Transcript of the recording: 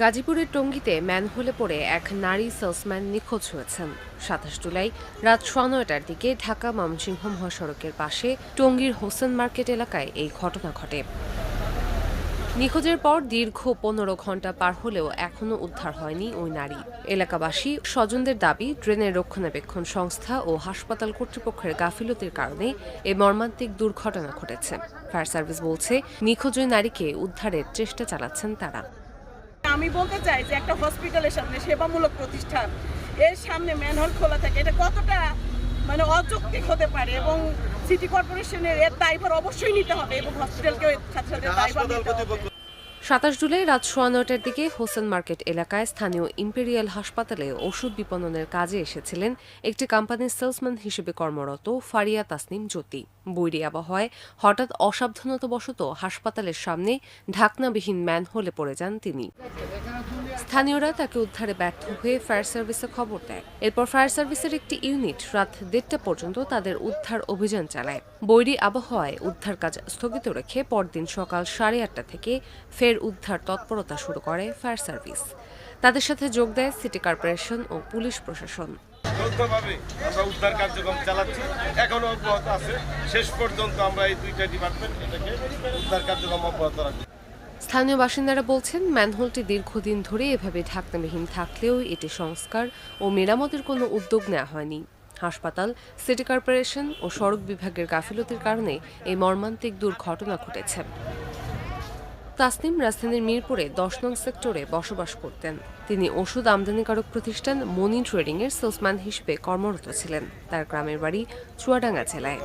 গাজীপুরের টঙ্গীতে ম্যানহোলে পড়ে এক নারী সেলসম্যান নিখোঁজ হয়েছেন। সাতাশ জুলাই রাত সোয়া নয়টার দিকে ঢাকা ময়মনসিংহ মহাসড়কের পাশে টঙ্গীর হোসেন মার্কেট এলাকায় এই ঘটনা ঘটে। নিখোঁজের পর দীর্ঘ পনেরো ঘণ্টা পার হলেও এখনও উদ্ধার হয়নি ওই নারী। এলাকাবাসী স্বজনদের দাবি, ড্রেনের রক্ষণাবেক্ষণ সংস্থা ও হাসপাতাল কর্তৃপক্ষের গাফিলতির কারণে এ মর্মান্তিক দুর্ঘটনা ঘটেছে। ফায়ার সার্ভিস বলছে, নিখোঁজ ওই নারীকে উদ্ধারের চেষ্টা চালাচ্ছেন তারা। আমি বলতে চাই যে একটা হসপিটালের সামনে সেবামূলক প্রতিষ্ঠান এর সামনে ম্যানহোল খোলা থাকে এটা কতটা মানে অযৌক্তিক হতে পারে এবং সিটি কর্পোরেশনের এর দায়ভার অবশ্যই নিতে হবে এবং হসপিটালকে সাথে সাথে দায়ভার নিতে হবে। সাতাশ জুলাই রাত সোয়া নটার দিকে হোসেন মার্কেট এলাকায় স্থানীয় ইম্পেরিয়াল হাসপাতালে ওষুধ বিপণনের কাজে এসেছিলেন একটি কোম্পানির সেলসম্যান হিসেবে কর্মরত ফারিয়া তাসনিম জ্যোতি। বৈরি আবহাওয়ায় হঠাৎ অসাবধানতাবশত হাসপাতালের সামনে ঢাকনাবিহীন ম্যানহোলে পড়ে যান তিনি। স্থানীয়রা তাকে উদ্ধারে ব্যর্থ হয়ে ফায়ার সার্ভিসে খবর দেয়। এরপর ফায়ার সার্ভিসের একটি ইউনিট রাত দেড়টা পর্যন্ত তাদের উদ্ধার অভিযান চালায়। বৈরী আবহাওয়ায় উদ্ধার কাজ স্থগিত রেখে পরদিন সকাল সাড়ে আটটা থেকে ফের উদ্ধার তৎপরতা শুরু করে ফায়ার সার্ভিস। তাদের সাথে যোগ দেয় সিটি কর্পোরেশন ও পুলিশ প্রশাসন। যৌথভাবে আমরা উদ্ধার কার্যক্রম চালাচ্ছি। অব্যাহত আছে। শেষ পর্যন্ত আমরা এই দুইটা ডিপার্টমেন্ট এটাকে উদ্ধার কার্যক্রম অব্যাহত রাখব। স্থানীয় বাসিন্দারা বলছেন, ম্যানহোলটি দীর্ঘদিন ধরে এভাবে ঢাকনাবিহীন থাকলেও এটি সংস্কার ও মেরামতের কোনো উদ্যোগ নেওয়া হয়নি। হাসপাতাল, সিটি কর্পোরেশন ও সড়ক বিভাগের গাফিলতির কারণে এই মর্মান্তিক দুর্ঘটনা ঘটেছে। তাসনিম রাজধানীর মিরপুরে দশ নং সেক্টরে বসবাস করতেন। তিনি ওষুধ আমদানিকারক প্রতিষ্ঠান মনি ট্রেডিংয়ের সেলসম্যান হিসেবে কর্মরত ছিলেন। তার গ্রামের বাড়ি চুয়াডাঙ্গা জেলায়।